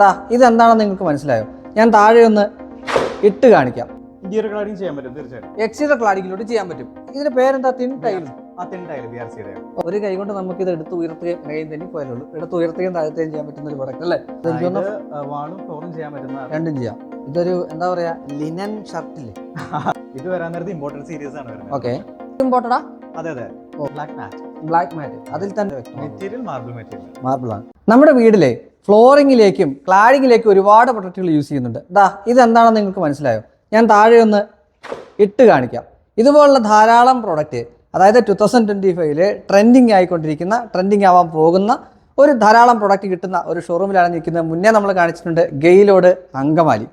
ദാ ഇതെന്താണെന്ന് നിങ്ങൾക്ക് മനസ്സിലായോ? ഞാൻ താഴെ ഒന്ന് ഇട്ട് കാണിക്കാം. ഇന്റീരിയർ ക്ലാഡിങ് ചെയ്യാൻ പറ്റും തീർച്ചയായിട്ടും. എക്സിയുടെ ക്ലാഡിങ്ങിലോട്ട് ചെയ്യാൻ പറ്റും. ഇതിന്റെ പേരെന്താ? തിൻ ടൈലും ആ തിണ്ടായാലും ബി ആർ സിയുടെ ഒരു കൈ കൊണ്ട് നമുക്ക് ഇത് എടുത്ത് ഉയർത്തുകയും കൈയും തന്നെ പോയാലുള്ളൂ എടുത്ത് ഉയർത്തുകയും താഴ്ത്തുകയും ചെയ്യാൻ പറ്റുന്ന ഒരു പ്രൊഡക്റ്റ് അല്ലേ? വാളും ഫ്ലോറും ചെയ്യാൻ പറ്റുന്ന രണ്ടും ചെയ്യാം. ഇതൊരു എന്താ പറയാ ലിനൻ ഷർട്ടില്ലേ ഇത് വരാൻ നേരത്തെ ഇമ്പോർട്ടന്റ് സീരീസ് ആണ് വരുന്നത്. ഓക്കെ ഇമ്പോർട്ടഡാ അതെ അതെ. ബ്ലാക്ക് മാറ്റ് ബ്ലാക്ക് മാറ്റ് അതിൽ തന്നെ മെറ്റീരിയൽ മാർബിൾ മെറ്റീരിയൽ മാർബിൾ ആണ്. നമ്മുടെ വീട്ടിലെ ഫ്ലോറിങ്ങിലേക്കും ക്ലാഡിങ്ങിലേക്കും ഒരുപാട് പ്രൊഡക്റ്റുകൾ യൂസ് ചെയ്യുന്നുണ്ട്. ദാ ഇതെന്താണെന്ന് നിങ്ങൾക്ക് മനസ്സിലായോ? ഞാൻ താഴെ ഒന്ന് ഇട്ട് കാണിക്കാം. ഇതുപോലുള്ള ധാരാളം പ്രോഡക്റ്റ് അതായത് ടു തൗസൻഡ് ട്വന്റി ഫൈവിൽ ട്രെൻഡിങ് ആയിക്കൊണ്ടിരിക്കുന്ന ട്രെൻഡിങ് ആവാൻ പോകുന്ന ഒരു ധാരാളം പ്രൊഡക്റ്റ് കിട്ടുന്ന ഒരു ഷോറൂമിലാണ് നിൽക്കുന്നത്. മുന്നേ നമ്മൾ കാണിച്ചിട്ടുണ്ട് ഗെയിലോട് അങ്കമാലി.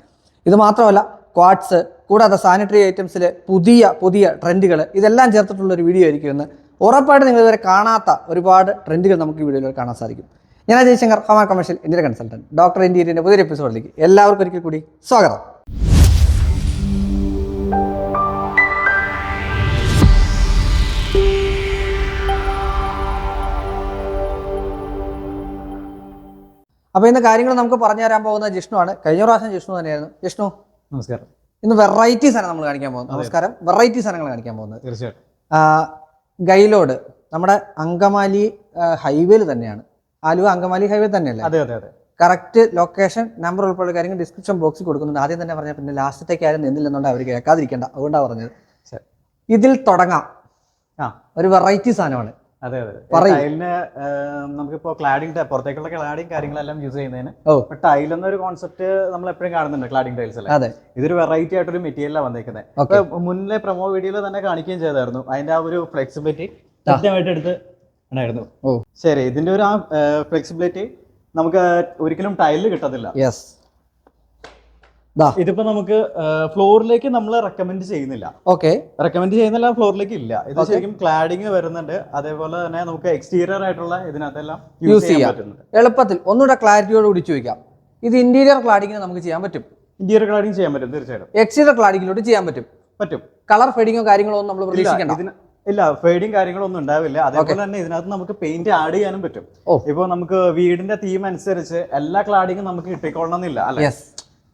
ഇത് മാത്രമല്ല ക്വാഡ്സ് കൂടാതെ സാനിറ്ററി ഐറ്റംസിൽ പുതിയ പുതിയ ട്രെൻഡുകൾ ഇതെല്ലാം ചേർത്തിട്ടുള്ള ഒരു വീഡിയോ ആയിരിക്കും ഇന്ന്. ഉറപ്പായിട്ട് നിങ്ങൾ ഇതുവരെ കാണാത്ത ഒരുപാട് ട്രെൻഡുകൾ നമുക്ക് ഈ വീഡിയോയിൽ കാണാൻ സാധിക്കും. ഞാൻ ജയശങ്കർ ശങ്കർ ഹമാർ കമേഴ്ഷ്യൽ ഇന്ത്യൻ കൺസൾട്ടന്റ് ഡോക്ടർ ഇന്ത്യന്റെ പുതിയൊരു എപ്പിസോഡിലേക്ക് എല്ലാവർക്കും ഒരിക്കൽ കൂടി സ്വാഗതം. അപ്പോൾ ഇന്ന് കാര്യങ്ങൾ നമുക്ക് പറഞ്ഞു തരാൻ പോകുന്ന ജിഷ്ണു ആണ്. കഴിഞ്ഞ പ്രാവശ്യം ജിഷ്ണു തന്നെയായിരുന്നു. ജിഷ്ണു നമസ്കാരം. ഇന്ന് വെറൈറ്റീസ് ആണ് നമ്മൾ കാണിക്കാൻ പോകുന്നത് നമസ്കാരം. വെറൈറ്റി സാധനങ്ങൾ കാണിക്കാൻ പോകുന്നത്. തീർച്ചയായിട്ടും. ഗൈലോഡ് നമ്മുടെ അങ്കമാലി ഹൈവേയിൽ തന്നെയാണ്. ആലുവ അങ്കമാലി ഹൈവേ തന്നെയല്ലേ? അതെ അതെ അതെ. കറക്റ്റ് ലൊക്കേഷൻ നമ്പർ ഉൾപ്പെടെ കാര്യങ്ങൾ ഡിസ്ക്രിപ്ഷൻ ബോക്സിൽ കൊടുക്കുന്നുണ്ട്. ആദ്യം തന്നെ പറഞ്ഞാൽ പിന്നെ ലാസ്റ്റത്തേക്ക് ആരും നിന്നില്ലെന്നുണ്ട് അവർ കേൾക്കാതിരിക്കേണ്ട. അതുകൊണ്ടാണ് പറഞ്ഞത്. ഇതിൽ തുടങ്ങാം. ആ. ഒരു വെറൈറ്റി സാധനമാണ്. അതെ അതെ പറയൂ. ടൈലിന് നമുക്കിപ്പോ ക്ലാഡിംഗ് പുറത്തേക്കുള്ള ക്ലാഡിംഗ് കാര്യങ്ങളെല്ലാം യൂസ് ചെയ്യുന്നതിന് ടൈൽ എന്നൊരു കോൺസെപ്റ്റ് നമ്മൾ എപ്പോഴും കാണുന്നുണ്ട് ക്ലാഡിംഗ് ടൈൽസ് അല്ലേ അതെ. ഇതൊരു വെറൈറ്റി ആയിട്ടൊരു മെറ്റീരിയലാണ് വന്നേക്കുന്നത് മുന്നിലെ പ്രൊമോ വീഡിയോയിൽ തന്നെ കാണിക്കുകയും ചെയ്തായിരുന്നു. അതിന്റെ ആ ഒരു ഫ്ലെക്സിബിലിറ്റി കൃത്യമായിട്ട് എടുത്ത് ഉണ്ടായിരുന്നു ഓ. ശരി ഇതിന്റെ ഒരു ആ ഫ്ലെക്സിബിലിറ്റി നമുക്ക് ഒരിക്കലും ടൈലിൽ കിട്ടത്തില്ല. യെസ് ഇതിപ്പോ നമുക്ക് ഫ്ലോറിലേക്ക് നമ്മൾ റെക്കമെൻഡ് ചെയ്യുന്നില്ല. ഓക്കെ റെക്കമെൻഡ് ചെയ്യുന്നില്ല ഫ്ലോറിലേക്ക് ഇല്ല. ഇത്. ശരിക്കും ക്ലാഡിങ് വരുന്നുണ്ട്. അതേപോലെ തന്നെ നമുക്ക് എക്സ്റ്റീരിയർ ആയിട്ടുള്ള ഇതിനകത്തെല്ലാം യൂസ് ചെയ്യാൻ പറ്റുന്നത് പറ്റുന്നുണ്ട്. എളുപ്പത്തിൽ ഒന്നുകൂടെ ക്ലാരിറ്റിയോട് കൂടി ചോദിക്കാം. ഇത് ഇന്റീരിയർ ക്ലാഡിങ്ങിന് നമുക്ക് ചെയ്യാൻ പറ്റും? ഇന്റീരിയർ ക്ലാഡിങ് ചെയ്യാൻ പറ്റും തീർച്ചയായിട്ടും. എക്സ്റ്റീരിയർ ക്ലാഡിങ്ങിലോട്ട് ചെയ്യാൻ പറ്റും? പറ്റും. കളർ ഫെഡിങ്ങോ കാര്യങ്ങളോ ഒന്നും നമ്മൾ ഇതിന് ഇല്ല ഫെയ്ഡിങ് കാര്യങ്ങളൊന്നും ഉണ്ടാവില്ല. അതേപോലെ തന്നെ ഇതിനകത്ത് നമുക്ക് പെയിന്റ് ആഡ് ചെയ്യാനും പറ്റും. ഇപ്പൊ നമുക്ക് വീടിന്റെ തീം അനുസരിച്ച് എല്ലാ ക്ലാഡിങ്ങും നമുക്ക് കിട്ടിക്കൊള്ളണം എന്നില്ല അല്ലെ? യെസ്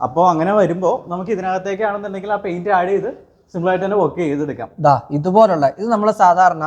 അപ്പോൾ അങ്ങനെ വരുമ്പോൾ നമുക്ക് ഇതിനകത്തേക്കാണെന്നുണ്ടെങ്കിൽ ആ പെയിന്റ് ആഡ് ചെയ്ത് സിമ്പിൾ ആയിട്ട് തന്നെ വർക്ക് ചെയ്തെടുക്കാം. ദാ ഇതുപോലുള്ള ഇത് നമ്മൾ സാധാരണ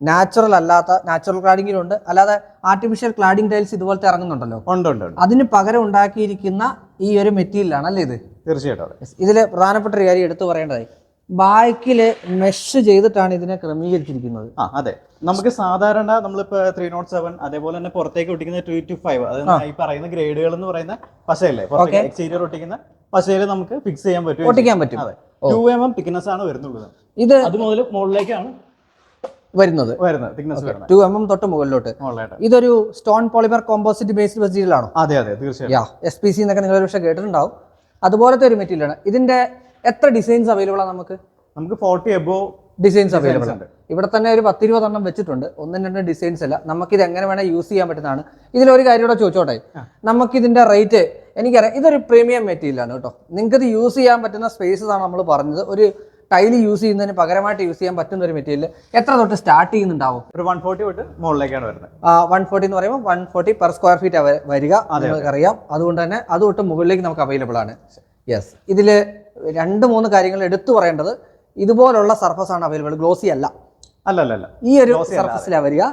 നാച്ചുറൽ അല്ലാത്ത നാച്ചുറൽ ക്ലാഡിങ്ങിലുണ്ട് അല്ലാതെ ആർട്ടിഫിഷ്യൽ ക്ലാഡിംഗ് ടൈൽസ് ഇതുപോലത്തെ ഇറങ്ങുന്നുണ്ടല്ലോ. ഉണ്ട് ഉണ്ട് അതിന് പകരം ഉണ്ടാക്കിയിരിക്കുന്ന ഈ ഒരു മെറ്റീരിയലാണ് അല്ലേ ഇത്? തീർച്ചയായിട്ടും ഇതിലെ ഇതിൽ പ്രധാനപ്പെട്ട ഒരു കാര്യം എടുത്തു പറയേണ്ടതായി. ബാക്കിൽ മെഷ് ചെയ്തിട്ടാണ് ഇതിനെ ക്രമീകരിച്ചിരിക്കുന്നത്. ആ അതെ. നമുക്ക് സാധാരണ നമ്മളിപ്പോ ത്രീ നോട്ട് സെവൻ അതേപോലെ തന്നെ പുറത്തേക്ക് ഒട്ടിക്കുന്ന ടു ടു ഫൈവ് അതായത് ഈ പറയുന്ന ഗ്രേഡുകൾ എന്ന് പറയുന്ന പശയല്ലേ? എക്സ്റ്റീരിയർ ഒട്ടിക്കുന്ന പശയിൽ നമുക്ക് ഫിക്സ് ചെയ്യാൻ പറ്റും. ഒട്ടിക്കാൻ പറ്റും. അതെ. ടു എം എം തിക്നെസ് ആണ് വരുന്നുള്ളത്. ഇത് അത് മുതൽ മുകളിലേക്കാണ് വരുന്നത്. ടു എം എം തൊട്ട് മുകളിലോട്ട്. ഇതൊരു stone polymer composite based material ആണോ? അതെ അതെ തീർച്ചയായും എസ് പി സി എന്നൊക്കെ നിങ്ങൾ പക്ഷേ കേട്ടിട്ടുണ്ടാവും. അതുപോലത്തെ ഒരു മെറ്റീരിയലാണ് ഇതിന്റെ എത്ര ഡിസൈൻസ് അവൈലബിൾ ആണ് നമുക്ക്? നമുക്ക് ഫോർട്ടി എബോ ഡിസൈൻസ് അവൈലബിൾ ഉണ്ട്. ഇവിടെ തന്നെ ഒരു പത്തിരുപതെണ്ണം വെച്ചിട്ടുണ്ട്. ഒന്നും രണ്ടും ഡിസൈൻസ് അല്ല. നമുക്ക് ഇത് എങ്ങനെ വേണേൽ യൂസ് ചെയ്യാൻ പറ്റുന്നതാണ്. ഇതിലൊരു കാര്യം കൂടെ ചോദിച്ചോട്ടെ? നമുക്ക് ഇതിന്റെ റേറ്റ് എനിക്കറിയാം. ഇതൊരു പ്രീമിയം മെറ്റീരിയൽ ആണ് കേട്ടോ. നിങ്ങൾക്ക് ഇത് യൂസ് ചെയ്യാൻ പറ്റുന്ന സ്പേസസ് ആണ് നമ്മൾ പറഞ്ഞത്. ഒരു ടൈൽ യൂസ് ചെയ്യുന്നതിന് പകരമായിട്ട് യൂസ് ചെയ്യാൻ പറ്റുന്ന ഒരു മെറ്റീരിയൽ എത്ര തൊട്ട് സ്റ്റാർട്ട് ചെയ്യുന്നുണ്ടാവും? ഒരു വൺ ഫോർട്ടി തൊട്ട് മുകളിലേക്കാണ് വരുന്നത്. വൺ ഫോർട്ടി എന്ന് പറയുമ്പോൾ one forty per square feet വരിക. നിങ്ങൾക്കറിയാം. അതുകൊണ്ട് തന്നെ അത് തൊട്ട് മുകളിലേക്ക് നമുക്ക് അവൈലബിൾ ആണ്. യെസ് ഇതിൽ രണ്ട് മൂന്ന് കാര്യങ്ങൾ എടുത്തു പറയേണ്ടത് ഇതുപോലുള്ള സർഫസ് ആണ് അവൈലബിൾ ഗ്ലോസി അല്ല. അല്ലല്ല അല്ല അല്ല. ഈ ഒരു സർഫസിലാണ് വരിക.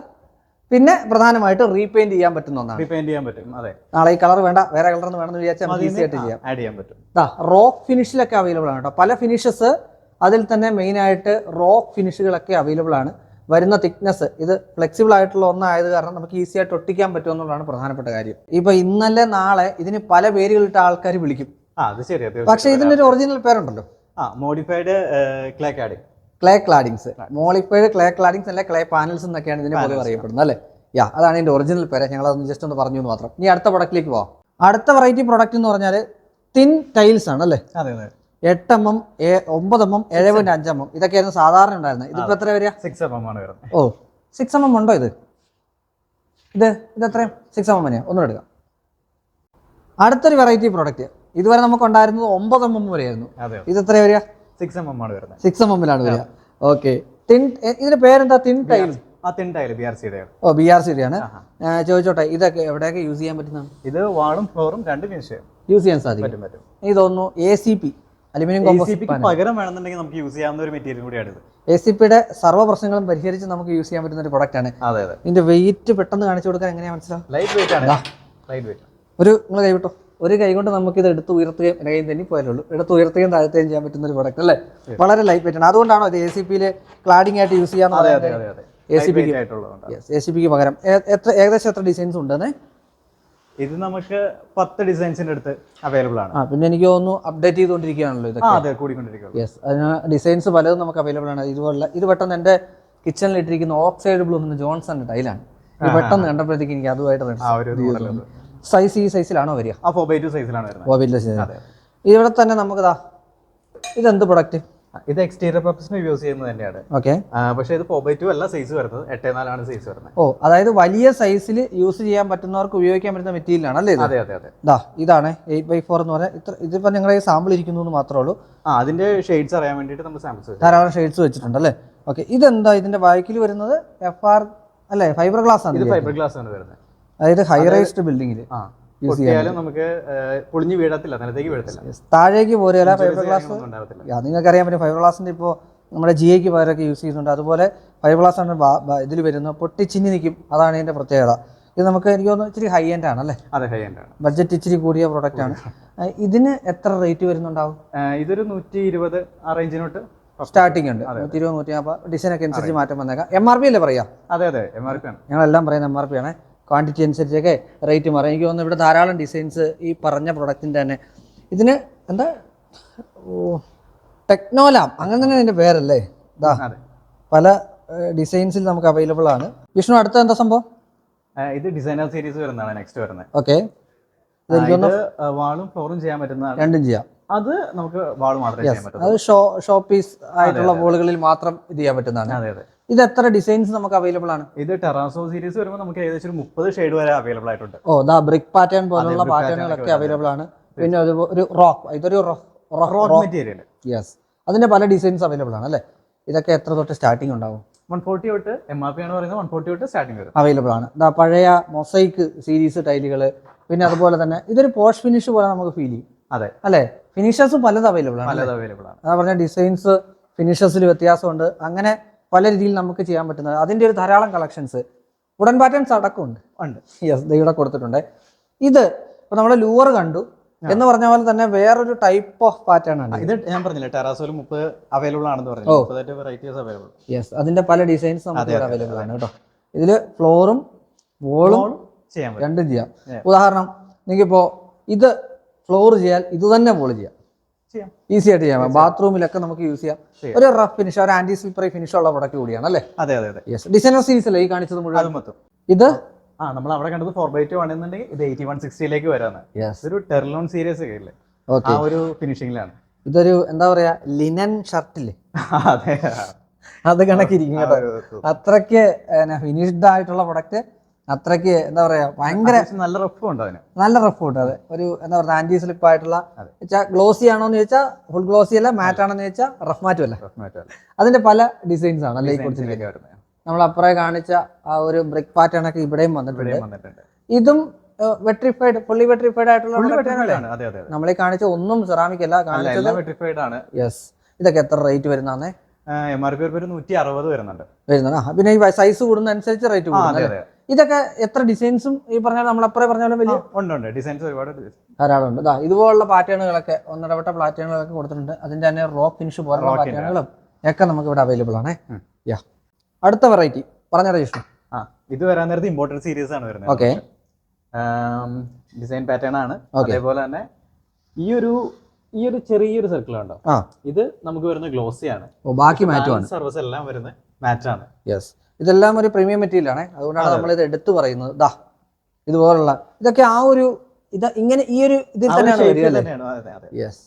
പിന്നെ പ്രധാനമായിട്ട് റീപെയിന്റ് ചെയ്യാൻ പറ്റുന്ന ഒന്നാണ്. റീപെയിന്റ് ചെയ്യാൻ പറ്റും. അതെ. നാളെ ഈ കളർ വേണ്ട. വേറെ കളർ വേണമെന്ന് വിചാരിച്ചാൽ നമുക്ക് ഈസി ആയിട്ട് ചെയ്യാം. ആഡ് ചെയ്യാൻ പറ്റും. റോക്ക് ഫിനിഷിലൊക്കെ അവൈലബിൾ ആണ് കേട്ടോ. പല ഫിനിഷസ് അതിൽ തന്നെ മെയിൻ ആയിട്ട് റോക്ക് ഫിനിഷുകളൊക്കെ അവൈലബിൾ ആണ്. വരുന്ന തിക്നെസ് ഇത് ഫ്ലെക്സിബിൾ ആയിട്ടുള്ള ഒന്നായത് കാരണം നമുക്ക് ഈസി ആയിട്ട് ഒട്ടിക്കാൻ പറ്റുമെന്നുള്ളതാണ് പ്രധാനപ്പെട്ട കാര്യം. ഇപ്പൊ ഇന്നലെ നാളെ ഇതിന് പല പേരുകളിട്ട് ആൾക്കാർ വിളിക്കും. ആ അത് ശരിയാ പക്ഷേ തീർച്ചയായും ഒരു ഒറിജിനൽ പേരുണ്ടല്ലോ. ആ modified clay cladding clay claddings modified clay claddings അല്ലെ ക്ലേ പാനൽസ് എന്നൊക്കെയാണ് ഇതിനെ പോലെ അറിയപ്പെടുന്നത് അല്ലേ? യാ അതാണ് ഇതിന്റെ ഒറിജിനൽ പേര്. ഞങ്ങൾ അതൊന്ന് ജസ്റ്റ് ഒന്ന് പറഞ്ഞു എന്ന് മാത്രം. ഇനി അടുത്ത പ്രൊഡക്റ്റിലേക്ക് പോവാം. അടുത്ത വെറൈറ്റി പ്രൊഡക്റ്റ് എന്ന് പറഞ്ഞാൽ തിൻ ടൈൽസ് ആണ് അല്ലേ? അതെ അതെ. എട്ട് എം എം ഒമ്പത് എം എം ഏഴ് പോയിന്റ് അഞ്ച് എം എം ഇതൊക്കെയായിരുന്നു സാധാരണ ഉണ്ടായിരുന്നത്. ഇതിപ്പോ എത്ര വരിക? സിക്സ് എം എം ആണ് വരുന്നത്. ഓ സിക്സ് എം എം ഉണ്ടോ ഇത്? ഇത് ഇത് എത്രയും? സിക്സ് എം എം തന്നെയാണ് ഒന്നും എടുക്കാം. അടുത്തൊരു വെറൈറ്റി പ്രോഡക്റ്റ് ഇതുവരെ നമുക്ക് ഉണ്ടായിരുന്നത് ഒമ്പത് എം എം വരെയായിരുന്നു. ഇത് എത്ര വരിക? സിക്സ് എം എം ആണ് വരുന്നത്. സിക്സ് എം എമ്മിലാണ് വരിക. ഓക്കെ തിൻ ഇതിന്റെ പേരെന്താ? തിൻ ടൈൽ ബി ആർ സിയുടെ ഓ ബി ആർ സി ആണ്. ചോദിച്ചോട്ടെ ഇതൊക്കെ എവിടെയൊക്കെ യൂസ് ചെയ്യാൻ പറ്റുന്നതാണ്? ഇത് വാളും ഫ്ലോറും രണ്ടും യൂസ് ചെയ്യാം. യൂസ് ചെയ്യാൻ സാധിക്കും. എനിക്ക് തോന്നുന്നു A C P aluminium composite പകരം വേണമെന്നുണ്ടെങ്കിൽ നമുക്ക് യൂസ് ചെയ്യാവുന്ന ഒരു മെറ്റീരിയൽ കൂടിയാണ് ഇത്. എ സി പിയുടെ സർവ പ്രശ്നങ്ങളും പരിഹരിച്ച് നമുക്ക് യൂസ് ചെയ്യാൻ പറ്റുന്ന ഒരു പ്രൊഡക്റ്റ് ആണ്. ഇതിന്റെ വെയിറ്റ് പെട്ടെന്ന് കാണിച്ചു കൊടുക്കാൻ എങ്ങനെയാ മനസ്സിലാവും ലൈറ്റ് വെയിറ്റ് ആണ് ലൈറ്റ് വെയിറ്റ് ഒരു നിങ്ങൾ കൈവിട്ടോ. ഒരു കൈ കൊണ്ട് നമുക്ക് ഇത് എടുത്ത് ഉയർത്തുകയും കൈ തന്നെ പോയാലുള്ളൂ എടുത്ത് ഉയർത്തുകയും താഴ്ത്തുകയും ചെയ്യാൻ പറ്റുന്ന ഒരു പ്രൊഡക്റ്റ് അല്ലേ? വളരെ ലൈറ്റ് വെയിറ്റ് ആണ്. അതുകൊണ്ടാണോ ഇത് എ സി പിയിലെ ക്ലാഡിംഗ് ആയിട്ട് യൂസ് ചെയ്യാൻ എ സി പിക്ക് എ സി പിക്ക് പകരം. എത്ര ഏകദേശം എത്ര ഡിസൈൻസ് ഉണ്ടെന്നേ? ഇത് നമുക്ക് പത്ത് ഡിസൈൻസിന്റെ അടുത്ത് അവൈലബിൾ ആണ്. പിന്നെ എനിക്ക് തോന്നുന്നു അപ്ഡേറ്റ് ചെയ്തുകൊണ്ടിരിക്കുകയാണല്ലോ ഇതൊക്കെ. യെസ് അതിന് ഡിസൈൻസ് പലതും നമുക്ക് അവൈലബിൾ ആണ്. ഇതുപോലെ ഇത് പെട്ടെന്ന് എന്റെ കിച്ചണിൽ ഇട്ടിരിക്കുന്ന ഓക്സൈഡ് ബ്ലൂ എന്ന ജോൺസൺ ടൈലാണ് പെട്ടെന്ന് കണ്ടപ്പോഴത്തേക്ക് എനിക്ക് അതുമായിട്ട് സൈസ് ഈ സൈസിലാണോ വരിക. ആ ഫോർ ബൈ ടു സൈസിലാണ് വരുന്നത്. ഓവിന്റെ സൈസ് അതെ ഇവിടെ തന്നെ നമുക്ക് ദാ ഇതെന്ത് പ്രൊഡക്റ്റ് ഇത് എക്സ്റ്റീരിയർ പർപ്പസിന് യൂസ് ചെയ്യുന്നത് തന്നെയാണ്. ഓക്കെ പക്ഷെ ഇത് ഫോർ ബൈ ടു അല്ല സൈസ് വരുന്നത്. എട്ടേ നാലാണ് സൈസ് വരുന്നത്. ഓ അതായത് വലിയ സൈസിൽ യൂസ് ചെയ്യാൻ പറ്റുന്നവർക്ക് ഉപയോഗിക്കാൻ പറ്റുന്ന മെറ്റീരിയൽ ആണ് അല്ലേ അതെ അതെ അതെ. ദാ ഇതാണ് എയ്റ്റ് ബൈ ഫോർ എന്ന് പറഞ്ഞാൽ ഇത്ര ഇതിപ്പോൾ നിങ്ങളുടെ സാമ്പിൾ ഇരിക്കുന്നു എന്ന് മാത്രമേ ഉള്ളൂ. ആ അതിന്റെ ഷെയ്ഡ്സ് അറിയാൻ വേണ്ടിയിട്ട് നമ്മൾ സാമ്പിൾസ് ധാരാളം ഷെയ്ഡ്സ് വെച്ചിട്ടുണ്ട് അല്ലേ? ഓക്കെ ഇതെന്താ ഇതിന്റെ ബാക്കിൽ വരുന്നത്? എഫ് ആർ അല്ലേ ഫൈബർ ഗ്ലാസ് ആണ് ഇത് ഫൈബർ ഗ്ലാസ് ആണ് വരുന്നത്. അതായത് ഹൈ റൈസ്ഡ് ബിൽഡിംഗിൽ പൊട്ടിയാലും നമുക്ക് പൊളിഞ്ഞു വീഴത്തില്ല നിലത്തേക്ക് വീഴത്തില്ല. താഴേക്ക് പോരല്ല ഫൈബർ ഗ്ലാസ് ഒന്നും ഉണ്ടാവത്തില്ല. നിങ്ങൾക്ക് അറിയാൻ പറ്റും ഫൈബർ ഗ്ലാസിന്റെ ഇപ്പോ നമ്മുടെ ജി ഐക്ക് പകരമൊക്കെ യൂസ് ചെയ്യുന്നുണ്ട്. അതുപോലെ ഫൈബർ ഗ്ലാസ് ആണ് ഇതിൽ വരുന്നത്. പൊട്ടിച്ചിന്നി നിൽക്കും. അതാണ് ഇതിന്റെ പ്രത്യേകത. ഇത് നമുക്ക് എനിക്ക് തോന്നുന്നു ഇച്ചിരി ഹൈ എൻഡ് ആണ് അല്ലേ? അതെ ഹൈ എൻഡ് ആണ്. ബഡ്ജറ്റ് ഇച്ചിരി കൂടിയ പ്രോഡക്റ്റ് ആണ്. ഇതിന് എത്ര റേറ്റ് വരുന്നുണ്ടാവും? ഇതൊരു നൂറ്റി ഇരുപത് ആ റേഞ്ചിനോട്ട് സ്റ്റാർട്ടിംഗ് ഉണ്ട്. നൂറ്റി ഇരുപത് നൂറ്റി നാൽപ്പത് ഡിസൈൻ ഒക്കെ അനുസരിച്ച് മാറ്റം വന്നേക്കാം. എം ആർ പി അല്ലേ പറയാ? അതെ അതെ എം ആർ പി ആണ്. ഞങ്ങളെല്ലാം പറയുന്ന എം ആർ പി ആണ്. ക്വാണ്ടിറ്റി അനുസരിച്ചൊക്കെ റേറ്റ് മാറും. എനിക്ക് തോന്നുന്നു ഇവിടെ ധാരാളം ഡിസൈൻസ് ഈ പറഞ്ഞ പ്രൊഡക്റ്റിന്റെ തന്നെ. ഇതിന് എന്താ? ഓ ടെക്നോലാം അങ്ങനെ തന്നെ അതിന്റെ പേരല്ലേ? ഇതാ പല ഡിസൈൻസിൽ നമുക്ക് അവൈലബിൾ ആണ്. വിഷ്ണു അടുത്ത എന്താ സംഭവം? ഇത് ഡിസൈനർ സീരീസ് വരുന്നതാണ് നെക്സ്റ്റ് വരുന്നത്. ഓക്കെ. വാളും ഫ്ലോറും ചെയ്യാൻ പറ്റുന്നതാണ് രണ്ടും ചെയ്യാം. അത് നമുക്ക് വാൾ മാത്രമേ ചെയ്യാൻ പറ്റൂ അത് ഷോ ഷോ പീസ് ആയിട്ടുള്ള ബോളുകളിൽ മാത്രം ഇത് ചെയ്യാൻ പറ്റുന്നതാണ്. അതെ അതെ. ഇത് എത്ര ഡിസൈൻസ് നമുക്ക് അവൈലബിൾ ആണ്? ഇത് ടെറാസോ സീരീസ് വരുമ്പോൾ നമുക്ക് ഏകദേശം ഒരു മുപ്പത് ഷെയ്ഡ് വരെ അവൈലബിൾ ആയിട്ടുണ്ട്. ഓ ദാ ബ്രിക് പാറ്റേൺ പോലുള്ള പാറ്റേണുകളൊക്കെ അവൈലബിൾ ആണ്. പിന്നെ ഒരു ഒരു റോക്ക് ഇതൊരു റോക്ക് മെറ്റീരിയൽ യെസ് അതിന്റെ പല ഡിസൈൻസ് അവൈലബിൾ ആണ് അല്ലേ? ഇതൊക്കെ എത്ര തൊട്ട് സ്റ്റാർട്ടിംഗ് ഉണ്ടാവും? വൺ ഫോർട്ടി തൊട്ട് എം ആർ പി ആണ് പറയുന്നത് വൺ ഫോർട്ടി തൊട്ട് സ്റ്റാർട്ടിംഗ് വരും. അവൈലബിൾ ആണ്. ദാ പഴയ മൊസൈക്ക് സീരീസ് ടൈലുകൾ പിന്നെ അതുപോലെ തന്നെ ഇതൊരു പോഷ് ഫിനിഷ് പോലെ നമുക്ക് ഫീൽ ചെയ്യും. അതെ. അല്ലേ? ഫിനിഷേഴ്സ് പലത് അവൈലബിൾ ആണ് പലത് അവൈലബിൾ ആണ്. അതാ പറഞ്ഞ ഡിസൈൻസ് ഫിനിഷേഴ്സിൽ വ്യത്യാസമുണ്ട്. അങ്ങനെ പല രീതിയിൽ നമുക്ക് ചെയ്യാൻ പറ്റുന്നത്. അതിന്റെ ഒരു ധാരാളം കളക്ഷൻസ് ഉടൻ പാറ്റേൺസ് അടക്കമുണ്ട്. ഉണ്ട്. യെസ് ഇവിടെ കൊടുത്തിട്ടുണ്ട്. ഇത് ഇപ്പൊ നമ്മൾ ലൂവർ കണ്ടു. എന്ന് പറഞ്ഞ പോലെ തന്നെ വേറൊരു ടൈപ്പ് ഓഫ് പാറ്റേൺ ആണ്. ഇത് ഞാൻ പറഞ്ഞില്ല ടെറാസോയിൽ മുപ്പത് അവൈലബിൾ ആണെന്ന് പറഞ്ഞു വെറൈറ്റീസ് അവൈലബിൾ യെസ് അതിന്റെ പല ഡിസൈൻസ് നമുക്ക് അവൈലബിൾ ആണ് കേട്ടോ. ഇതിൽ ഫ്ലോറും വോളും ചെയ്യാം രണ്ടും ചെയ്യാം. ഉദാഹരണം നിങ്ങൾക്കിപ്പോ ഇത് ഫ്ലോർ ചെയ്യാൻ ഇത് തന്നെ വോൾ ചെയ്യാം. ഈസി ആയിട്ട് ചെയ്യാം. ബാത്റൂമിലൊക്കെ നമുക്ക് യൂസ് ചെയ്യാം. ഒരു റഫ് ഫിനിഷ് ഒരു ആന്റി സ്ലിപ്പറി ഫിനിഷ് ഉള്ള പ്രൊഡക്റ്റ് കൂടിയാണ് അല്ലേ? അതെ അതെ അതെ. യെസ് ഡിസൈനർ സീരീസ് അല്ലേ ഈ കാണിച്ചത് മുഴുവൻ? മൊത്തം. ഇത്? ആ നമ്മൾ അവിടെ കണ്ടത് ഫോർ ബൈ ടു ആണെന്നുണ്ടെങ്കിൽ ഇത് എയ്റ്റി വൺ സിക്സ്റ്റിയിലേക്ക് വരാന്ന് ഒരു ടെർലോൺ സീരീസ് ഒക്കെ ഇല്ലേ? ആ ഒരു ഫിനിഷിംഗിലാണ് ഇതൊരു എന്താ പറയാ ലിനൻ ഷർട്ടില്ലേ അതെ. അത് കണക്കിരിക്കും കേട്ടോ. അത്രയ്ക്ക് ഫിനിഷ്ഡ് ആയിട്ടുള്ള പ്രൊഡക്റ്റ് അത്രയ്ക്ക് എന്താ പറയാ ഭയങ്കര നല്ല റഫ് ഉണ്ട് അതിന്. നല്ല റഫ് ഉണ്ട് അത്. ഒരു എന്താ പറയുക ആന്റി സ്ലിപ്പ് ആയിട്ടുള്ള. വെച്ചാൽ ഗ്ലോസി ആണോ എന്ന് ചോദിച്ചാൽ ഫുൾ ഗ്ലോസി അല്ല മാറ്റ് ആണോ എന്ന് ചോദിച്ചാൽ റഫ് മാറ്റ് അല്ല. അതിന്റെ പല ഡിസൈൻസ് ആണ് അല്ലെ നമ്മൾ അപ്പുറേ കാണിച്ച ആ ഒരു ബ്രിക്ക് പാറ്റേൺ ഒക്കെ ഇവിടെയും വന്നിട്ടുണ്ട്. ഇതും വെട്രിഫൈഡ് ഫുള്ളി വെട്രിഫൈഡ് ആയിട്ടുള്ള നമ്മളീ കാണിച്ച ഒന്നും സെറാമിക് അല്ല കാണിച്ചത് ആണ്. യെസ് ഇതൊക്കെ എത്ര റേറ്റ് വരുന്നതാണേ എം ആർ പി ഒരു നൂറ്റി അറുപത് വരുന്നുണ്ട്. വരുന്നുണ്ട് പിന്നെ ഈ സൈസ് കൂടുന്ന അനുസരിച്ച് റേറ്റ് ആ ഇതൊക്കെ എത്ര ഡിസൈൻസും ഈ പറഞ്ഞ നമ്മൾ അപ്പുറേ പറഞ്ഞ പോലെ വലിയ ഉണ്ട് ഉണ്ട്. ഡിസൈൻസ് ഒരുപാട്. ധാരാളം ഉണ്ട് ഇതാ ഇതുപോലുള്ള പാറ്റേണുകളൊക്കെ ഒന്നിടപെട്ട പാറ്റേണുകളൊക്കെ കൊടുത്തിട്ടുണ്ട്. അതിന്റെ തന്നെ റോ ഫിനിഷ് പോലുള്ള പാറ്റേണുകളും ഒക്കെ നമുക്ക് ഇവിടെ അവൈലബിൾ ആണ്. യാ. അടുത്ത വെറൈറ്റി പറഞ്ഞ രജിഷ്ണു. ആ ഇത് വരാൻ നേരത്തെ ഇമ്പോർട്ടൻ സീരീസ് ആണ് വരുന്നത്. ഓക്കെ ഡിസൈൻ പാറ്റേൺ ആണ്. അതേപോലെ തന്നെ ഈ ഒരു ഈ ഒരു ചെറിയൊരു സർക്കിൾ ഉണ്ടോ ഇത് നമുക്ക് വരുന്ന ഗ്ലോസി ആണ്. ബാക്കി മാറ്റുമാണ് സർവീസ് എല്ലാം വരുന്ന മാറ്റാണ് യെസ് ഇതെല്ലാം ഒരു പ്രീമിയം മെറ്റീരിയൽ ആണേ. അതുകൊണ്ടാണ് നമ്മൾ ഇത് എടുത്തു പറയുന്നത്. ദാ ഇതുപോലുള്ള ഇതൊക്കെ ആ ഒരു ഇത് ഇങ്ങനെ ഈ ഒരു ഇതിൽ തന്നെയാണ് യെസ്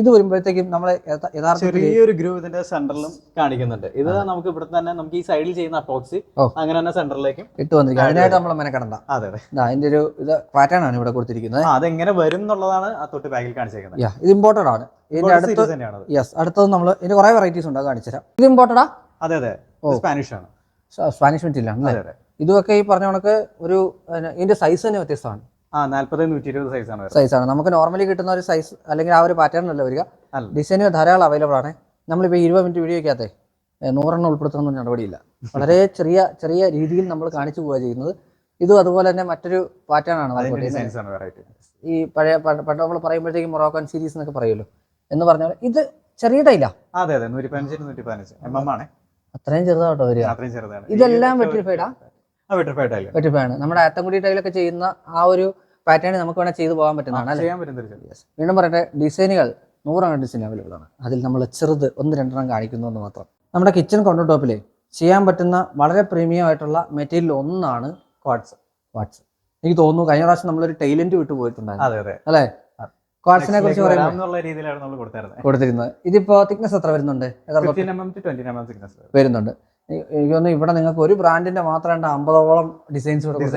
ഇത് വരുമ്പോഴത്തേക്കും നമ്മളെ യഥാർത്ഥത്തിൽ ഗ്രൂവ് ഇതിന്റെ സെന്ററിലും കാണിക്കുന്നുണ്ട്. ഇത് നമുക്ക് ഇവിടെ തന്നെ നമുക്ക് ഈ സൈഡിൽ ചെയ്യുന്ന അപ്പോക്സി അങ്ങനെ തന്നെ സെന്ററിലേക്കും ഇട്ട് വന്നിരിക്കും. അതിനായിട്ട് നമ്മൾ മെനക്കെടണ്ട. അതെ അതെ. അതിന്റെ ഒരു ഇത് പാറ്റേൺ ആണ് ഇവിടെ കൊടുത്തിരിക്കുന്നത്. അതെങ്ങനെ വരും എന്നുള്ളതാണ് ആ തൊട്ട് ബാഗിൽ കാണിച്ചേക്കുന്നത്. യാ ഇത് ഇമ്പോർട്ടഡ് ആണ്. ഇതിന്റെ അടുത്ത് യെസ് അടുത്തത് നമ്മൾ ഇതിന് കുറെ വെറൈറ്റീസ് ഉണ്ട്. അത് കാണിച്ചു തരാം ഇത് ഇമ്പോർട്ടഡാ അതെ അതെ. സ്പാനിഷ് ആണ്. സ്പാനിഷ് ആണ് അതെ അല്ലേ? അതെ ഈ പറഞ്ഞ കണക്ക് ഒരു ഇതിന്റെ സൈസ് തന്നെ വ്യത്യസ്തമാണ്. ആ നാല്പത് നൂറ്റി ഇരുപത് സൈസാണ് വരുന്നത്. സൈസാണ് നമുക്ക് നോർമലി കിട്ടുന്ന ഒരു സൈസ് അല്ലെങ്കിൽ ആ ഒരു പാറ്റേൺ അല്ല വരിക? ഡിസൈന് ധാരാളം അവൈലബിൾ ആണ്. നമ്മളിപ്പോൾ ഇരുപത് മിനിറ്റ് വീഡിയോ ഒക്കെ നൂറെണ്ണം ഉൾപ്പെടുത്തുന്ന നടപടിയില്ല. വളരെ ചെറിയ ചെറിയ രീതിയിൽ നമ്മൾ കാണിച്ചു പോവുക ചെയ്യുന്നത്. ഇതും അതുപോലെ തന്നെ മറ്റൊരു പാറ്റേൺ ആണ് ആണ് ഈ പഴയ പണ്ട് നമ്മൾ പറയുമ്പോഴത്തേക്കും മൊറോക്കൻ സീരീസ് എന്നൊക്കെ പറയുമല്ലോ. എന്ന് പറഞ്ഞാൽ ഇത് ചെറിയ ടൈലാ. അതെ അതെ. നൂറ്റി പതിനഞ്ച് നൂറ്റി പതിനഞ്ച് എം എം ആണ്. അത്രയും ചെറുതാട്ടോ വരിക. അത്രയും ചെറുതാണ്. ഇതെല്ലാം വെട്ടിഫൈഡാ ആ വെട്ടിഫൈഡ് ആയില്ല വെട്ടിഫൈഡ് നമ്മുടെ ആത്തൻകുടി ടൈലൊക്കെ ചെയ്യുന്ന ആ ഒരു പാറ്റേൺ നമുക്ക് വേണേൽ ചെയ്തു പോകാൻ പറ്റുന്നതാണ് അല്ലേ? ചെയ്യാൻ വീണ്ടും പറയട്ടെ ഡിസൈനുകൾ. നൂറെണ്ണം ഡിസൈൻ അവൈലബിൾ ആണ്. അതിൽ നമ്മൾ ചെറുത് ഒന്ന് രണ്ടെണ്ണം കാണിക്കുന്നു എന്ന് മാത്രം. നമ്മുടെ കിച്ചൺ കൗണ്ടർ ടോപ്പിലെ ചെയ്യാൻ പറ്റുന്ന വളരെ പ്രീമിയം ആയിട്ടുള്ള മെറ്റീരിയൽ ഒന്നാണ് വാട്സ് വാട്സ് എനിക്ക് തോന്നുന്നു കഴിഞ്ഞ പ്രാവശ്യം നമ്മളൊരു ടൈലന്റ് വിട്ടു പോയിട്ടുണ്ടായിരുന്നു. അല്ലേ? ക്വാട്സിനെ കുറിച്ച് പറയുമ്പോൾ കൊടുത്തിരുന്നത്. ഇതിപ്പോ തിക്നസ് എത്ര വരുന്നുണ്ട്? വരുന്നുണ്ട്. എനിക്ക് തോന്നുന്നു ഇവിടെ നിങ്ങൾക്ക് ഒരു ബ്രാൻഡിന്റെ മാത്രം അമ്പതോളം ഡിസൈൻസ് ഷോർട്ടിൽ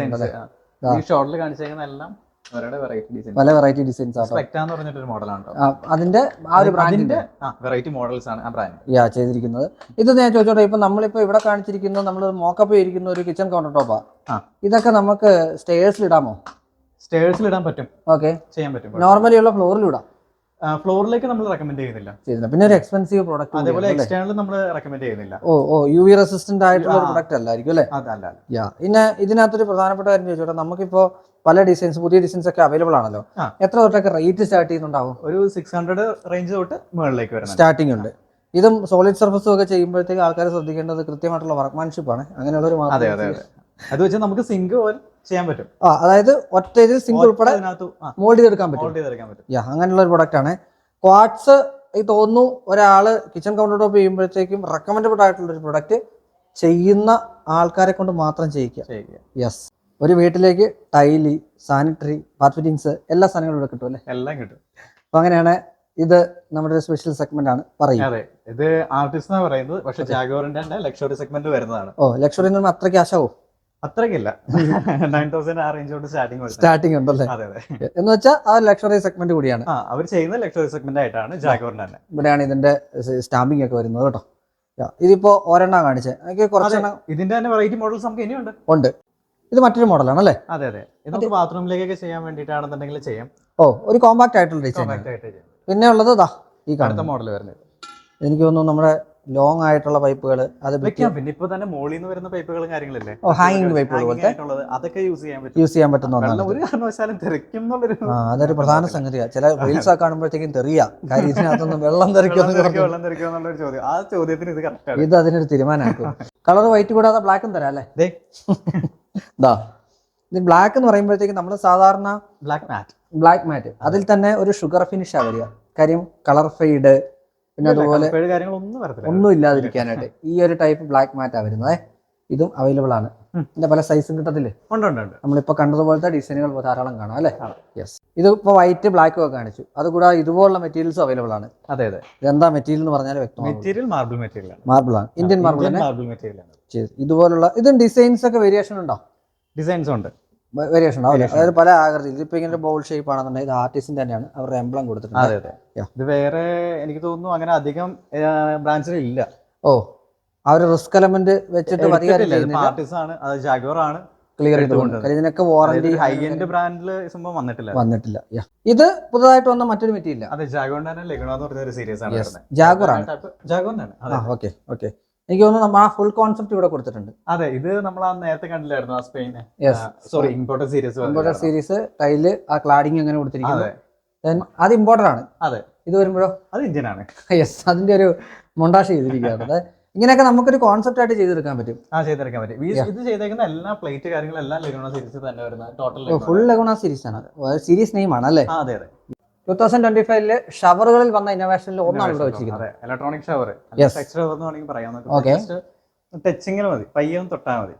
പല വെറൈറ്റി ഡിസൈൻസ് അതിന്റെ ആ ഒരു ബ്രാൻഡിന്റെ. വെറൈറ്റി മോഡൽസ് ആണ് ആ ബ്രാൻഡ് യാ ചെയ്തിരിക്കുന്നത്. ഇത് ഞാൻ ചോദിച്ചോട്ടെ ഇപ്പൊ നമ്മളിപ്പോ ഇവിടെ കാണിച്ചിരിക്കുന്നത് നമ്മൾ മോക്കപ്പ് ചെയ്തിരിക്കുന്ന ഒരു കിച്ചൺ കൗണ്ടർ ടോപ്പാ ഇതൊക്കെ നമുക്ക് സ്റ്റേഴ്സിൽ ഇടാമോ? സ്റ്റേഴ്സിൽ ഇടാൻ പറ്റും. ഓക്കെ ചെയ്യാൻ പറ്റും. നോർമലി ഉള്ള ഫ്ലോറിൽ ഇടാം? ഫ്ലോറിലേക്ക് നമ്മൾ റെക്കമെൻഡ് ചെയ്യുന്നില്ല. പിന്നെ ഒരു എക്സ്പെൻസീവ് പ്രോഡക്റ്റ് അതേപോലെ എക്സ്റ്റേണൽ നമ്മൾ റെക്കമെൻഡ് ചെയ്യുന്നില്ല. ഓ ഓ യു വി റെസിസ്റ്റന്റ് ആയിട്ടുള്ള. പ്രൊഡക്റ്റ് അല്ലായിരിക്കും അല്ലേ? അതല്ല യാ പിന്നെ ഇതിനകത്തൊരു പ്രധാനപ്പെട്ട കാര്യം ചോദിച്ചോട്ടെ നമുക്കിപ്പോ പല ഡിസൈൻസ് പുതിയ ഡിസൈൻസ് ഒക്കെ അവൈലബിൾ ആണല്ലോ. എത്ര തൊട്ടൊക്കെ റേറ്റ് സ്റ്റാർട്ട് ചെയ്യുന്നുണ്ടാവും? ഒരു സിക്സ് ഹൺഡ്രഡ് റേഞ്ച് തൊട്ട് മുകളിലേക്ക് വരുന്നത് സ്റ്റാർട്ടിംഗ് ഉണ്ട്. ഇതും സോളിഡ് സർഫസും ഒക്കെ ചെയ്യുമ്പോഴത്തേക്ക് ആൾക്കാർ ശ്രദ്ധിക്കേണ്ടത് കൃത്യമായിട്ടുള്ള വർക്ക്മാൻഷിപ്പ് ആണ്. അങ്ങനെയുള്ള അതെ അതെ അതെ. അത് വെച്ചാൽ നമുക്ക് സിങ്ക് പോലെ ചെയ്യാൻ പറ്റും. ആ അതായത് ഒറ്റ ഇതിൽ സിംഗിൾ ഉൾപ്പെടെ മോൾഡ് ചെയ്തെടുക്കാൻ പറ്റും. മോൾഡ് ചെയ്തെടുക്കാൻ പറ്റും. യാ അങ്ങനെയുള്ള ഒരു പ്രൊഡക്റ്റ് ആണ്. ക്വാഡ്സ് ഈ തോന്നുന്നു ഒരാൾ കിച്ചൺ കൗണ്ടർ ടോപ്പ് ചെയ്യുമ്പോഴത്തേക്കും റെക്കമെൻഡബിൾ ആയിട്ടുള്ള ഒരു പ്രൊഡക്റ്റ് ചെയ്യുന്ന ആൾക്കാരെ കൊണ്ട് മാത്രം ചെയ്യിക്കുക. ചെയ്യുക യെസ് ഒരു വീട്ടിലേക്ക് ടൈലി സാനിറ്ററി ബാത്ത് ഫിറ്റിങ്സ് എല്ലാ സാധനങ്ങളും ഇവിടെ കിട്ടും അല്ലേ? എല്ലാം കിട്ടും. അപ്പൊ അങ്ങനെയാണ് ഇത് നമ്മുടെ ഒരു സ്പെഷ്യൽ സെഗ്മെന്റ് ആണ് പറയും അതെ ഇത് ആർട്ടിസ്റ്റ് പറയുന്നത്. പക്ഷേ ജാഗോറിന്റെ ലക്ഷറി സെഗ്മെന്റ് വരുന്നതാണ്. ഓ ലക്ഷറി അത്രയ്ക്ക് ആശാവോ? അത്രയ്ക്കില്ല. നയൻ തൗസൻഡ് ആ റേഞ്ച് സ്റ്റാർട്ടിംഗ് സ്റ്റാർട്ടിംഗ് ഉണ്ടല്ലേ? അതെ അതെ. എന്ന് വെച്ചാൽ ആ ലക്ഷറി സെഗ്മെന്റ് കൂടിയാണ്. ആ അവർ ചെയ്യുന്ന ലക്ഷറി സെഗ്മെന്റ് ആയിട്ടാണ് ജാഗോറിന്റെ തന്നെ. ഇവിടെയാണ് ഇതിന്റെ സ്റ്റാമ്പിംഗ് ഒക്കെ വരുന്നത് കേട്ടോ. ഇതിപ്പോ ഒരെണ്ണം കാണിച്ചേ. എനിക്ക് കുറച്ചെണ്ണം ഇതിന്റെ തന്നെ വെറൈറ്റി മോഡൽസ് നമുക്ക് ഇനിയുണ്ട്. ഉണ്ട്. ഇത് മറ്റൊരു മോഡലാണ് അല്ലേ അതെ അതെ. ഇത് നമുക്ക് ബാത്റൂമിലേക്കൊക്കെ ചെയ്യാൻ വേണ്ടിയിട്ടാണെന്നുണ്ടെങ്കിൽ ചെയ്യാം. ഓ ഒരു കോമ്പാക്ട് ആയിട്ടുള്ള ഡിസൈൻ പിന്നെ ഉള്ളത് ഈ കാണുന്ന മോഡൽ വരുന്നത്. എനിക്ക് തോന്നുന്നു നമ്മുടെ ലോങ് ആയിട്ടുള്ള പൈപ്പുകൾ അത് വെക്കാം. പിന്നെ ഇപ്പൊ തന്നെ മോളിൽ നിന്ന് വരുന്ന പൈപ്പുകളും കാര്യങ്ങളല്ലേ? ഓ ഹാങ്ങിങ് പൈപ്പുകൾ പോലത്തെ അതൊക്കെ യൂസ് ചെയ്യാൻ പറ്റും. യൂസ് ചെയ്യാൻ പറ്റുന്ന ഒന്നാണ് ഒരു കാരണവശാലും തെറിക്കും ആ അതൊരു പ്രധാന സംഗതിയാണ് ചില റീൽസ് ഒക്കെ കാണുമ്പോഴത്തേക്കും തെറിയ. കാര്യം ഇതിനകത്തൊന്നും വെള്ളം തെറിക്കും വെള്ളം തെറിക്കും എന്നുള്ളൊരു ചോദ്യം. ആ ചോദ്യത്തിന് ഇത് കറക്റ്റ് ഇത് അതിനൊരു തീരുമാനമാക്കും. കളർ വൈറ്റ് കൂടാതെ ബ്ലാക്കും തരാം അല്ലേ? ഇതാ ഇത് ബ്ലാക്ക് എന്ന് പറയുമ്പോഴത്തേക്കും നമ്മൾ സാധാരണ ബ്ലാക്ക് മാറ്റ് ബ്ലാക്ക് മാറ്റ് അതിൽ തന്നെ ഒരു ഷുഗർ ഫിനിഷാ വരിക. കാര്യം കളർ ഫെയ്ഡ് പിന്നെ അതുപോലെ ഒന്നും ഇല്ലാതിരിക്കാനായിട്ട് ഈ ഒരു ടൈപ്പ് ബ്ലാക്ക് മാറ്റാ വരുന്നത്. ഇതും അവൈലബിൾ ആണ്. ഇതിന്റെ പല സൈസും കിട്ടത്തില്ലേ? നമ്മളിപ്പോ കണ്ടതുപോലത്തെ ഡിസൈനുകൾ ധാരാളം കാണാം അല്ലേ? യെസ് ഇത് ഇപ്പോൾ വൈറ്റ് ബ്ലാക്കും ഒക്കെ കാണിച്ചു. അതുകൂടാതെ ഇതുപോലുള്ള മെറ്റീരിയൽസ് അവൈലബിൾ ആണ്. അതെ അതെ. എന്താ മെറ്റീരിയൽ എന്ന് പറഞ്ഞാൽ വ്യക്തമാണ് മെറ്റീരിയൽ മാർബിൾ മെറ്റീരിയൽ ആണ്. മാർബിൾ ആണ്. ഇന്ത്യൻ മാർബിൾ മാർബിൾ മെറ്റീരിയൽ ആണ്. ഇതുപോലുള്ള ഇതും ഡിസൈൻസ് ഒക്കെ വേരിയേഷൻ ഉണ്ടോ? ഡിസൈൻസ് ഉണ്ട്. വേരിയേഷൻ ഉണ്ടാവും അതായത് പല ആകൃതിയിൽ ഇതിപ്പോ ഇങ്ങനെ ബോൾ ഷേപ്പ് ആണെന്നുണ്ടെങ്കിൽ ഇത് ആർട്ടിസ്റ്റിന്റെ തന്നെയാണ്. അവരുടെ എംബ്ലം കൊടുത്തിട്ടുണ്ട്. അതെ അതെ. ഇത് വേറെ എനിക്ക് തോന്നുന്നു അങ്ങനെ അധികം ബ്രാഞ്ചിൽ ഇല്ല. ഓ അവർ റിസ്ക് എലമെന്റ് വെച്ചിട്ട് പരിഹാരം ചെയ്യുന്നില്ല. ആർട്ടിസ്റ്റ് ആണ്. അത് ജാഗോർ ആണ്. ക്ലിയർ ചെയ്തുകൊണ്ട് ഇതിനൊക്കെ വാറണ്ടി ഹൈ എൻഡ് ബ്രാൻഡിൽ സംഭവം വന്നിട്ടില്ല. വന്നിട്ടില്ല. Yeah. ഇത് പുതുതായിട്ട് വന്ന മറ്റൊരു മെറ്റീരിയൽ അതെ ജാഗോറിന്റെ തന്നെ ലെഗണോ എന്ന് പറഞ്ഞ ഒരു സീരീസ് ആണ് വരുന്നത്. ആണ്. ജാഗോറിന്റെ ആണ് അതെ ഓക്കെ ഓക്കെ എനിക്ക് തോന്നുന്നു നമ്മ ആ ഫുൾ കോൺസെപ്റ്റ് ഇവിടെ കൊടുത്തിട്ടുണ്ട്. അതെ ഇത് നമ്മൾ ആ നേരത്തെ കണ്ടില്ലായിരുന്നു ആ Spain sorry imported series imported series tile ആ ക്ലാഡിങ് അങ്ങനെ കൊടുത്തിരിക്കുന്നത് ദെൻ അത് ഇമ്പോർട്ടന്റ് ആണ്. അതെ. ഇത് വരുമ്പോഴോ? അത് ഇന്ത്യൻ ആണ്. യെസ് അതിന്റെ ഒരു മൊണ്ടാഷ് ചെയ്തിരിക്കുകയാണ്. ഇങ്ങനെയൊക്കെ നമുക്കൊരു കോൺസെപ്റ്റ് ആയിട്ട് ചെയ്തെടുക്കാൻ പറ്റും. ആ ചെയ്തെടുക്കാൻ പറ്റും. ഇത് ചെയ്തേക്കുന്ന എല്ലാ പ്ലേറ്റ് കാര്യങ്ങളും കാര്യങ്ങളെല്ലാം ലഗുണ സീരീസ് തന്നെ വരുന്ന ടോട്ടൽ ഫുൾ ലഗുണ സീരീസ് ആണ്. സീരീസ് നെയിം ആണ് അല്ലേ? അതെ അതെ. ടൂ തൗസൻഡ് ട്വന്റി ഫൈവിൽ ഷവറുകളിൽ വന്ന ഇന്നോവേഷനിൽ ഒന്നാണ് ഇവിടെ വെച്ചിരിക്കുന്നത്. Electronic shower. ടെക്സ്ചർ എന്ന് വേണമെങ്കിൽ പറയാം. Okay. ടച്ചിങ്ങിൽ മതി. പയ്യം തൊട്ടാൽ മതി.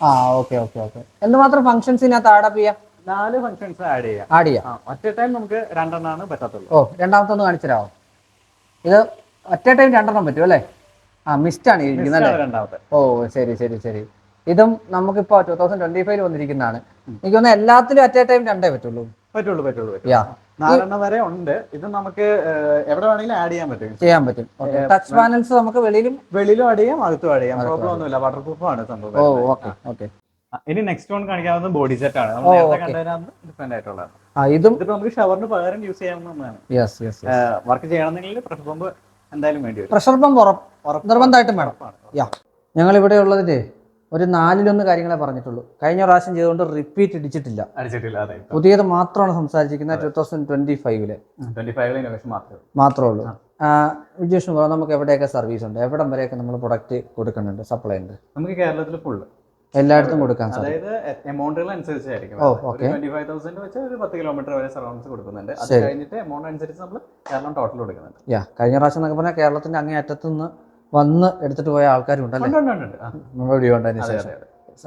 ആ ഓക്കെ ഓക്കെ ഓക്കെ എന്തുമാത്രം ഫംഗ്ഷൻസ് ഇതിനകത്ത് ആഡ് ചെയ്യാം? നാല് ഫംഗ്ഷൻസ് ആഡ് ചെയ്യാം. ആഡ് ചെയ്യാം. ഒറ്റ ടൈം നമുക്ക് രണ്ടെണ്ണമാണ് പറ്റത്തുള്ളൂ. ഓ രണ്ടാമത്തെ ഒന്ന് കാണിച്ചുതരാമോ ഇത് ഒറ്റ ടൈം രണ്ടെണ്ണം പറ്റും അല്ലേ? ആ മിസ്റ്റ് ആണ് ഇരിക്കുന്നത് ഓ ശരി ശരി ശരി. ഇതും നമുക്കിപ്പോൾ ടൂ തൗസൻഡ് ട്വന്റി ഫൈവ് വന്നിരിക്കുന്നതാണ്. എനിക്ക് തോന്നുന്നു എല്ലാത്തിലും അറ്റ് എ ടൈം രണ്ടേ പറ്റുള്ളൂ. പറ്റുള്ളൂ പറ്റുള്ളൂ യാ. നാലെണ്ണം വരെ ഉണ്ട്. ഇത് നമുക്ക് എവിടെ വേണമെങ്കിലും ആഡ് ചെയ്യാൻ പറ്റും. ചെയ്യാൻ പറ്റും. ടച്ച് പാനൽസ് നമുക്ക് വെളിയിലും വെളിയിലും ആഡ് ചെയ്യാം അകത്തും ആഡ് ചെയ്യാം. പ്രോബ്ലം ഒന്നുമില്ല. വാട്ടർ പ്രൂഫ് ആണ് സംഭവം. ഓ. ഓക്കെ ഓക്കെ ഇനി നെക്സ്റ്റ് വൺ കാണിക്കാവുന്ന ബോഡി സെറ്റ് ആണ്. ഡിഫറെന്റ് ആയിട്ടുള്ളതാണ്. ആ ഇതും ഇതിപ്പോ നമുക്ക് ഷവറിന് പകരം യൂസ് ചെയ്യാവുന്നതാണ്. യെസ് യെസ് വർക്ക് ചെയ്യണമെന്നുണ്ടെങ്കിൽ പ്രഷർ പമ്പ് എന്തായാലും വേണ്ടി വരും. പ്രഷർ പമ്പ് നിർബന്ധമായിട്ടും വേണം. ഞങ്ങൾ ഇവിടെ ഉള്ളതിന്റെ ഒരു നാലിലൊന്ന് കാര്യങ്ങളെ പറഞ്ഞിട്ടുള്ളൂ. കഴിഞ്ഞ പ്രാവശ്യം ചെയ്തുകൊണ്ട് റിപ്പീറ്റ് ഇടിച്ചിട്ടില്ല. അടിച്ചിട്ടില്ല പുതിയത് മാത്രമാണ് സംസാരിച്ചിരിക്കുന്നത് ടൂ തൗസൻഡ് ട്വന്റി ഫൈവിൽ മാത്രമേ ഉള്ളൂ. വിജേഷ് പറഞ്ഞു നമുക്ക് എവിടെയൊക്കെ സർവീസ് ഉണ്ട്? എവിടം വരെയൊക്കെ നമ്മൾ പ്രൊഡക്റ്റ് കൊടുക്കുന്നുണ്ട്? സപ്ലൈ ഉണ്ട്. നമുക്ക് കേരളത്തിൽ ഫുള്ള് എല്ലായിടത്തും കൊടുക്കാൻ സാധിക്കും. അതായത് എമൗണ്ടുകൾ അനുസരിച്ചായിരിക്കും. ഒരു ട്വന്റി ഫൈവ് തൗസൻഡ് വെച്ച് ഒരു പത്ത് കിലോമീറ്റർ വരെ സറൗണ്ട്സ് കൊടുക്കുന്നുണ്ട്. അത് കഴിഞ്ഞിട്ട് എമൗണ്ട് അനുസരിച്ച് നമ്മൾ കേരളം ടോട്ടൽ കൊടുക്കുന്നുണ്ട്. കഴിഞ്ഞ പ്രാവശ്യം എന്നൊക്കെ പറഞ്ഞാൽ കേരളത്തിന്റെ അങ്ങേ അറ്റത്തു നിന്ന് വന്ന് എടുത്തിട്ട് പോയ ആൾക്കാരും ഉണ്ടല്ലോ വീഡിയോ കണ്ടതിന് ശേഷം.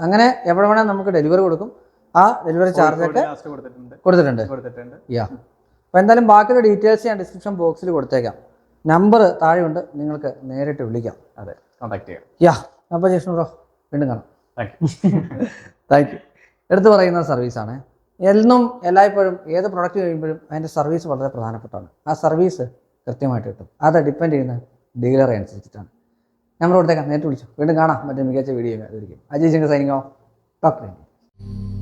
അങ്ങനെ എവിടെ വേണേൽ നമുക്ക് ഡെലിവറി കൊടുക്കും. ആ ഡെലിവറി ചാർജ് ഒക്കെ കൊടുത്തിട്ടുണ്ട്. യാ അപ്പോൾ എന്തായാലും ബാക്കിയുള്ള ഡീറ്റെയിൽസ് ഞാൻ ഡിസ്ക്രിപ്ഷൻ ബോക്സിൽ കൊടുത്തേക്കാം. നമ്പർ താഴെയുണ്ട്. നിങ്ങൾക്ക് നേരിട്ട് വിളിക്കാം. അതെ കോൺടാക്ട് ചെയ്യാം. യാ അപ്പോൾ ജിഷ്ണു ബ്രോ വീണ്ടും കാണാം. താങ്ക് യു താങ്ക് യു എടുത്തു പറയുന്ന സർവീസാണ് എന്നും എല്ലായ്പ്പോഴും ഏത് പ്രൊഡക്റ്റ് കഴിയുമ്പോഴും അതിന്റെ സർവീസ് വളരെ പ്രധാനപ്പെട്ടാണ് ആ സർവീസ് കൃത്യമായിട്ട് കിട്ടും. അത് ഡിപ്പെൻഡ് ചെയ്യുന്ന ഡീലറെ അനുസരിച്ചിട്ടാണ്. ഞാൻ കൊടുത്തേക്കാം നേരിട്ട് വിളിച്ചു. വീണ്ടും കാണാം. മറ്റൊരു മികച്ച video Ajay Shankar signing off.